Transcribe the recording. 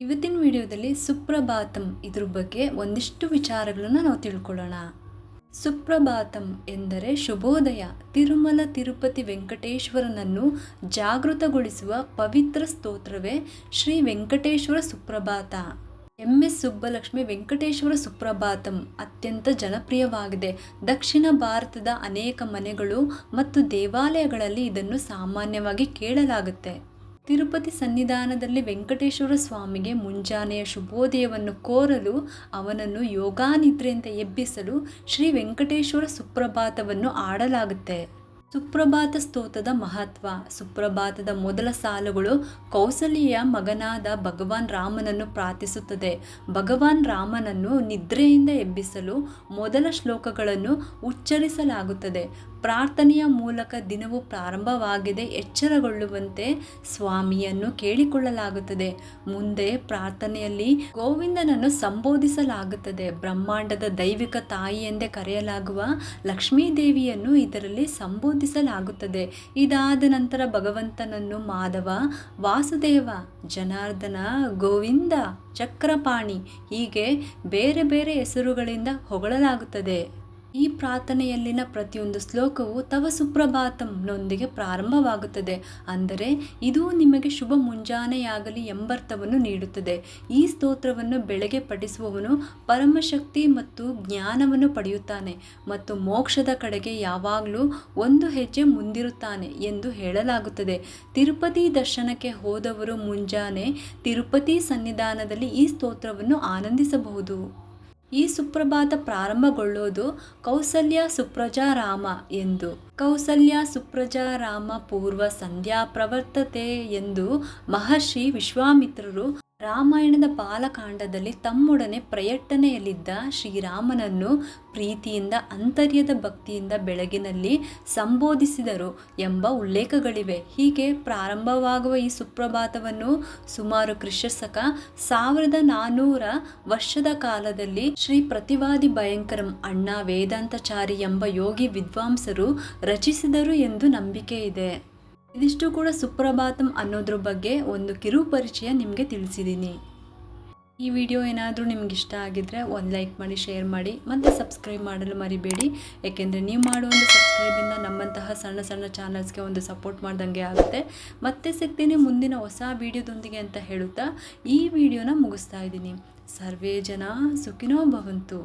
ವಿಡಿಯೋದಲ್ಲಿ ಸುಪ್ರಭಾತಂ ಇದ್ರ ಬಗ್ಗೆ ಒಂದಿಷ್ಟು ವಿಚಾರಗಳನ್ನು ನಾವು ತಿಳ್ಕೊಳ್ಳೋಣ. ಸುಪ್ರಭಾತಂ ಎಂದರೆ ಶುಭೋದಯ, ತಿರುಮಲ ತಿರುಪತಿ ವೆಂಕಟೇಶ್ವರನನ್ನು ಜಾಗೃತಗೊಳಿಸುವ ಪವಿತ್ರ ಸ್ತೋತ್ರವೇ ಶ್ರೀ ವೆಂಕಟೇಶ್ವರ ಸುಪ್ರಭಾತ. ಎಂ. ಎಸ್. ಸುಬ್ಬಲಕ್ಷ್ಮಿ ವೆಂಕಟೇಶ್ವರ ಸುಪ್ರಭಾತಂ ಅತ್ಯಂತ ಜನಪ್ರಿಯವಾಗಿದೆ. ದಕ್ಷಿಣ ಭಾರತದ ಅನೇಕ ಮನೆಗಳು ಮತ್ತು ದೇವಾಲಯಗಳಲ್ಲಿ ಇದನ್ನು ಸಾಮಾನ್ಯವಾಗಿ ಕೇಳಲಾಗುತ್ತೆ. ತಿರುಪತಿ ಸನ್ನಿಧಾನದಲ್ಲಿ ವೆಂಕಟೇಶ್ವರ ಸ್ವಾಮಿಗೆ ಮುಂಜಾನೆಯ ಶುಭೋದಯವನ್ನು ಕೋರಲು ಅವನನ್ನು ಯೋಗಾನಿದ್ರೆಯಿಂದ ಎಬ್ಬಿಸಲು ಶ್ರೀ ವೆಂಕಟೇಶ್ವರ ಸುಪ್ರಭಾತವನ್ನು ಆಡಲಾಗುತ್ತೆ. ಸುಪ್ರಭಾತ ಸ್ತೋತ್ರದ ಮಹತ್ವ. ಸುಪ್ರಭಾತದ ಮೊದಲ ಸಾಲುಗಳು ಕೌಸಲಿಯ ಮಗನಾದ ಭಗವಾನ್ ರಾಮನನ್ನು ಪ್ರಾರ್ಥಿಸುತ್ತದೆ. ಭಗವಾನ್ ರಾಮನನ್ನು ನಿದ್ರೆಯಿಂದ ಎಬ್ಬಿಸಲು ಮೊದಲ ಶ್ಲೋಕಗಳನ್ನು ಉಚ್ಚರಿಸಲಾಗುತ್ತದೆ. ಪ್ರಾರ್ಥನೆಯ ಮೂಲಕ ದಿನವು ಪ್ರಾರಂಭವಾಗಿದೆ, ಎಚ್ಚರಗೊಳ್ಳುವಂತೆ ಸ್ವಾಮಿಯನ್ನು ಕೇಳಿಕೊಳ್ಳಲಾಗುತ್ತದೆ. ಮುಂದೆ ಪ್ರಾರ್ಥನೆಯಲ್ಲಿ ಗೋವಿಂದನನ್ನು ಸಂಬೋಧಿಸಲಾಗುತ್ತದೆ. ಬ್ರಹ್ಮಾಂಡದ ದೈವಿಕ ತಾಯಿ ಎಂದೇ ಕರೆಯಲಾಗುವ ಲಕ್ಷ್ಮೀದೇವಿಯನ್ನು ಇದರಲ್ಲಿ ಸಂಬೋಧಿಸಲಾಗುತ್ತದೆ. ಇದಾದ ನಂತರ ಭಗವಂತನನ್ನು ಮಾಧವ, ವಾಸುದೇವ, ಜನಾರ್ದನ, ಗೋವಿಂದ, ಚಕ್ರಪಾಣಿ ಹೀಗೆ ಬೇರೆ ಬೇರೆ ಹೆಸರುಗಳಿಂದ ಹೊಗಳಲಾಗುತ್ತದೆ. ಈ ಪ್ರಾರ್ಥನೆಯಲ್ಲಿನ ಪ್ರತಿಯೊಂದು ಶ್ಲೋಕವು ತವ ಸುಪ್ರಭಾತಂನೊಂದಿಗೆ ಪ್ರಾರಂಭವಾಗುತ್ತದೆ. ಅಂದರೆ, ಇದು ನಿಮಗೆ ಶುಭ ಮುಂಜಾನೆಯಾಗಲಿ ಎಂಬರ್ಥವನ್ನು ನೀಡುತ್ತದೆ. ಈ ಸ್ತೋತ್ರವನ್ನು ಬೆಳಗ್ಗೆ ಪಠಿಸುವವನು ಪರಮಶಕ್ತಿ ಮತ್ತು ಜ್ಞಾನವನ್ನು ಪಡೆಯುತ್ತಾನೆ ಮತ್ತು ಮೋಕ್ಷದ ಕಡೆಗೆ ಯಾವಾಗಲೂ ಒಂದು ಹೆಜ್ಜೆ ಮುಂದಿರುತ್ತಾನೆ ಎಂದು ಹೇಳಲಾಗುತ್ತದೆ. ತಿರುಪತಿ ದರ್ಶನಕ್ಕೆ ಹೋದವರು ಮುಂಜಾನೆ ತಿರುಪತಿ ಸನ್ನಿಧಾನದಲ್ಲಿ ಈ ಸ್ತೋತ್ರವನ್ನು ಆನಂದಿಸಬಹುದು. ಈ ಸುಪ್ರಭಾತ ಪ್ರಾರಂಭಗೊಳ್ಳೋದು ಕೌಸಲ್ಯ ಸುಪ್ರಜಾರಾಮ ಎಂದು. ಕೌಸಲ್ಯ ಸುಪ್ರಜಾರಾಮ ಪೂರ್ವ ಸಂಧ್ಯಾ ಪ್ರವರ್ತತೆ ಎಂದು ಮಹರ್ಷಿ ವಿಶ್ವಾಮಿತ್ರರು ರಾಮಾಯಣದ ಬಾಲಕಾಂಡದಲ್ಲಿ ತಮ್ಮೊಡನೆ ಪ್ರಯಟ್ಟನೆಯಲ್ಲಿದ್ದ ಶ್ರೀರಾಮನನ್ನು ಪ್ರೀತಿಯಿಂದ, ಅಂತರ್ಯದ ಭಕ್ತಿಯಿಂದ ಬೆಳಗಿನಲ್ಲಿ ಸಂಬೋಧಿಸಿದರು ಎಂಬ ಉಲ್ಲೇಖಗಳಿವೆ. ಹೀಗೆ ಪ್ರಾರಂಭವಾಗುವ ಈ ಸುಪ್ರಭಾತವನ್ನು ಸುಮಾರು ಕ್ರಿಶಶಕ ಸಾವಿರದ ನಾನ್ನೂರ ವರ್ಷದ ಕಾಲದಲ್ಲಿ ಶ್ರೀ ಪ್ರತಿವಾದಿ ಭಯಂಕರಂ ಅಣ್ಣ ವೇದಾಂತಚಾರಿ ಎಂಬ ಯೋಗಿ ವಿದ್ವಾಂಸರು ರಚಿಸಿದರು ಎಂದು ನಂಬಿಕೆ ಇದೆ ಇದಿಷ್ಟು ಕೂಡ ಸುಪ್ರಭಾತಂ ಅನ್ನೋದ್ರ ಬಗ್ಗೆ ಒಂದು ಕಿರು ಪರಿಚಯ ನಿಮಗೆ ತಿಳಿಸಿದ್ದೀನಿ ಈ ವಿಡಿಯೋ ಏನಾದರೂ ನಿಮ್ಗೆ ಇಷ್ಟ ಆಗಿದ್ದರೆ ಒಂದು ಲೈಕ್ ಮಾಡಿ, ಶೇರ್ ಮಾಡಿ, ಮತ್ತು ಸಬ್ಸ್ಕ್ರೈಬ್ ಮಾಡಲು ಮರಿಬೇಡಿ. ಏಕೆಂದರೆ ನೀವು ಮಾಡುವ ಒಂದು ಸಬ್ಸ್ಕ್ರೈಬಿಂದ ನಮ್ಮಂತಹ ಸಣ್ಣ ಸಣ್ಣ ಚಾನಲ್ಸ್ಗೆ ಒಂದು ಸಪೋರ್ಟ್ ಮಾಡ್ದಂಗೆ ಆಗುತ್ತೆ. ಮತ್ತೆ ಸಿಗ್ತೀನಿ ಮುಂದಿನ ಹೊಸ ವಿಡಿಯೋದೊಂದಿಗೆ ಅಂತ ಹೇಳುತ್ತಾ ಈ ವಿಡಿಯೋನ ಮುಗಿಸ್ತಾ ಇದ್ದೀನಿ. ಸರ್ವೇ ಜನ ಸುಖಿನೋ ಭವಂತು.